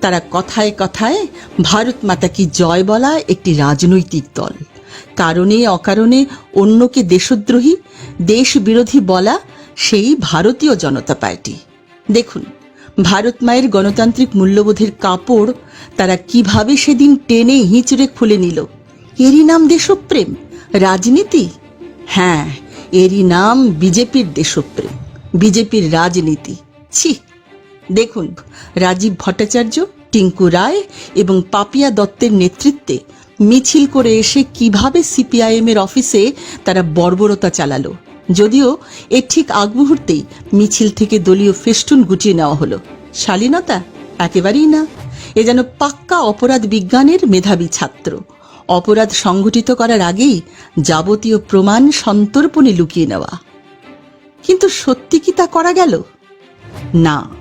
তারা কথায় কথায় ভারত মাতা কি জয় বলা একটি রাজনৈতিক দল। কারণে অকারণে অন্যকে দেশদ্রোহী দেশ বিরোধী বলা সেই ভারতীয় জনতা পার্টি। দেখুন, ভারত মায়ের গণতান্ত্রিক মূল্যবোধের কাপড় তারা কীভাবে সেদিন টেনে হিঁচড়ে খুলে নিল। এরই নাম দেশপ্রেম, রাজনীতি? হ্যাঁ এরই নাম বিজেপির দেশপ্রেম, বিজেপির রাজনীতি। ছি, দেখুন, রাজীব ভট্টাচার্য টিঙ্কু রায় এবং পাপিয়া দত্তের নেতৃত্বে মিছিল করে এসে কীভাবে সিপিআইএম এর অফিসে তারা বর্বরতা চালালো। যদিও এর ঠিক আগ মুহূর্তেই মিছিল থেকে দলীয় ফেস্টুন গুটিয়ে নেওয়া হলো। শালীনতা একেবারেই না, এ যেন পাক্কা অপরাধ বিজ্ঞানের মেধাবী ছাত্র। অপরাধ সংঘটিত করার আগেই যাবতীয় প্রমাণ সন্তর্পণে লুকিয়ে নেওয়া। কিন্তু সত্যি কি তা করা গেল? না।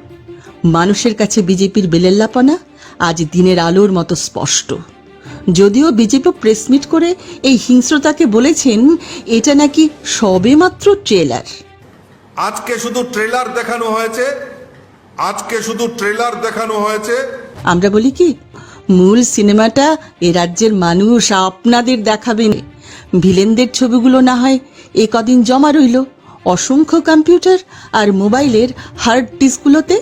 মানুষের কাছে বিজেপির বেলেল্লাপনা আজ দিনের আলোর মতো স্পষ্ট। যদিও বিজেপি প্রেস মিট করে এই হিংস্রতাকে বলেছেন এটা নাকি সবেমাত্র ট্রেলার। আজকে শুধু ট্রেলার দেখানো হয়েছে আজকে শুধু ট্রেলার দেখানো হয়েছে। আমরা বলি কি মূল সিনেমাটা এ রাজ্যের মানুষ আপনাদের দেখাবেন। ভিলেনদের ছবিগুলো না হয় এ কদিন জমা রইল। অসংখ্য কম্পিউটার আর মোবাইলের হার্ড ডিস্কগুলোতে